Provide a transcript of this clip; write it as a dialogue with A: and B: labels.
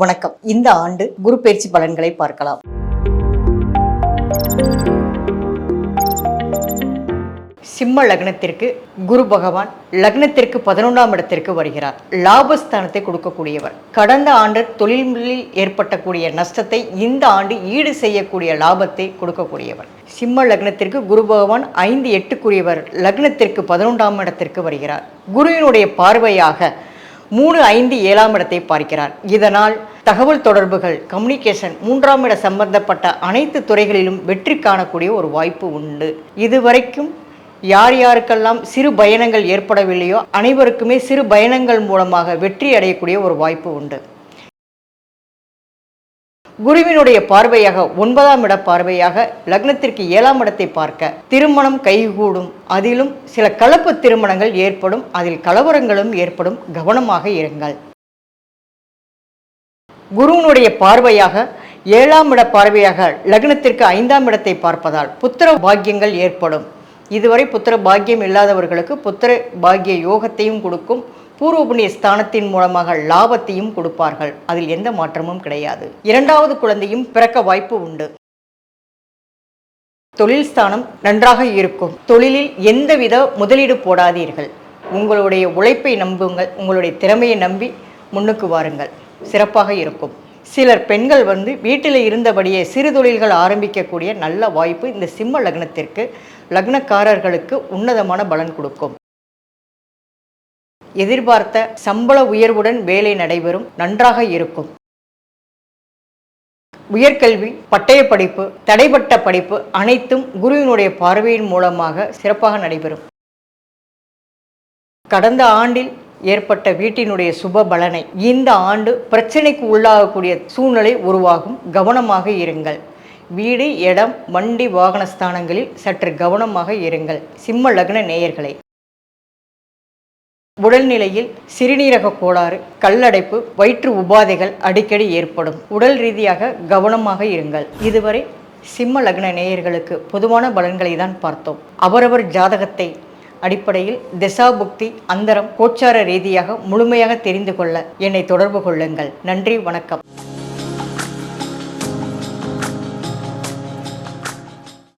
A: வணக்கம். இந்த ஆண்டு குரு பயிற்சி பலன்களை பார்க்கலாம். சிம்ம லக்னத்திற்கு குரு பகவான் லக்னத்திற்கு பதினொன்றாம் இடத்திற்கு வருகிறார். லாபஸ்தானத்தை கொடுக்கக்கூடியவர். கடந்த ஆண்டு தொழில்களில் ஏற்பட்டக்கூடிய நஷ்டத்தை இந்த ஆண்டு ஈடு செய்யக்கூடிய லாபத்தை கொடுக்கக்கூடியவர். சிம்ம லக்னத்திற்கு குரு பகவான் ஐந்து எட்டுக்குரியவர் லக்னத்திற்கு பதினொன்றாம் இடத்திற்கு வருகிறார். குருவினுடைய பார்வையாக மூணு ஐந்து ஏழாம் இடத்தை பார்க்கிறார். இதனால் தகவல் தொடர்புகள் கம்யூனிகேஷன் மூன்றாம் இட சம்பந்தப்பட்ட அனைத்து துறைகளிலும் வெற்றி காணக்கூடிய ஒரு வாய்ப்பு உண்டு. இதுவரைக்கும் யார் யாருக்கெல்லாம் சிறு பயணங்கள் ஏற்படவில்லையோ அனைவருக்குமே சிறு பயணங்கள் மூலமாக வெற்றி அடையக்கூடிய ஒரு வாய்ப்பு உண்டு. குருவினுடைய பார்வையாக ஒன்பதாம் இட பார்வையாக லக்னத்திற்கு ஏழாம் இடத்தை பார்க்க திருமணம் கைகூடும். அதிலும் சில கலப்பு திருமணங்கள் ஏற்படும். அதில் கலவரங்களும் ஏற்படும். கவனமாக இருங்கள். குருவினுடைய பார்வையாக ஏழாம் இட பார்வையாக லக்னத்திற்கு ஐந்தாம் இடத்தை பார்ப்பதால் புத்திர பாக்கியங்கள் ஏற்படும். இதுவரை புத்திர பாக்கியம் இல்லாதவர்களுக்கு புத்திர பாக்கிய யோகத்தையும் கொடுக்கும். பூர்வ புண்ணிய ஸ்தானத்தின் மூலமாக லாபத்தையும் கொடுப்பார்கள். அதில் எந்த மாற்றமும் கிடையாது. இரண்டாவது குழந்தையும் பிறக்க வாய்ப்பு உண்டு. தொழில் ஸ்தானம் நன்றாக இருக்கும். தொழிலில் எந்தவித முதலீடு போடாதீர்கள். உங்களுடைய உழைப்பை நம்புங்கள். உங்களுடைய திறமையை நம்பி முன்னுக்கு வாருங்கள். சிறப்பாக இருக்கும். சிலர் பெண்கள் வந்து வீட்டில் இருந்தபடியே சிறு தொழில்கள் ஆரம்பிக்கக்கூடிய நல்ல வாய்ப்பு இந்த சிம்ம லக்னத்திற்கு லக்னக்காரர்களுக்கு உன்னதமான பலன் கொடுக்கும். எதிர்பார்த்த சம்பள உயர்வுடன் வேலை நடைபெறும் நன்றாக இருக்கும். உயர்கல்வி பட்டய படிப்பு தடைப்பட்ட படிப்பு அனைத்தும் குருவினுடைய பார்வையின் மூலமாக சிறப்பாக நடைபெறும். கடந்த ஆண்டில் ஏற்பட்ட வீட்டினுடைய சுப பலனை இந்த ஆண்டு பிரச்சனைக்கு உள்ளாகக்கூடிய சூழ்நிலை உருவாகும். கவனமாக இருங்கள். வீடு இடம் வண்டி வாகன ஸ்தானங்களில் சற்று கவனமாக இருங்கள். சிம்ம லக்ன நேயர்களை. உடல்நிலையில் சிறுநீரக கோளாறு கல்லடைப்பு வயிற்று உபாதைகள் அடிக்கடி ஏற்படும். உடல் ரீதியாக கவனமாக இருங்கள். இதுவரை சிம்ம லக்ன நேயர்களுக்கு பொதுவான பலன்களை தான் பார்த்தோம். அவரவர் ஜாதகத்தை அடிப்படையில் திசாபுக்தி அந்தரம் கோச்சார ரீதியாக முழுமையாக தெரிந்து கொள்ள என்னை தொடர்பு கொள்ளுங்கள். நன்றி வணக்கம்.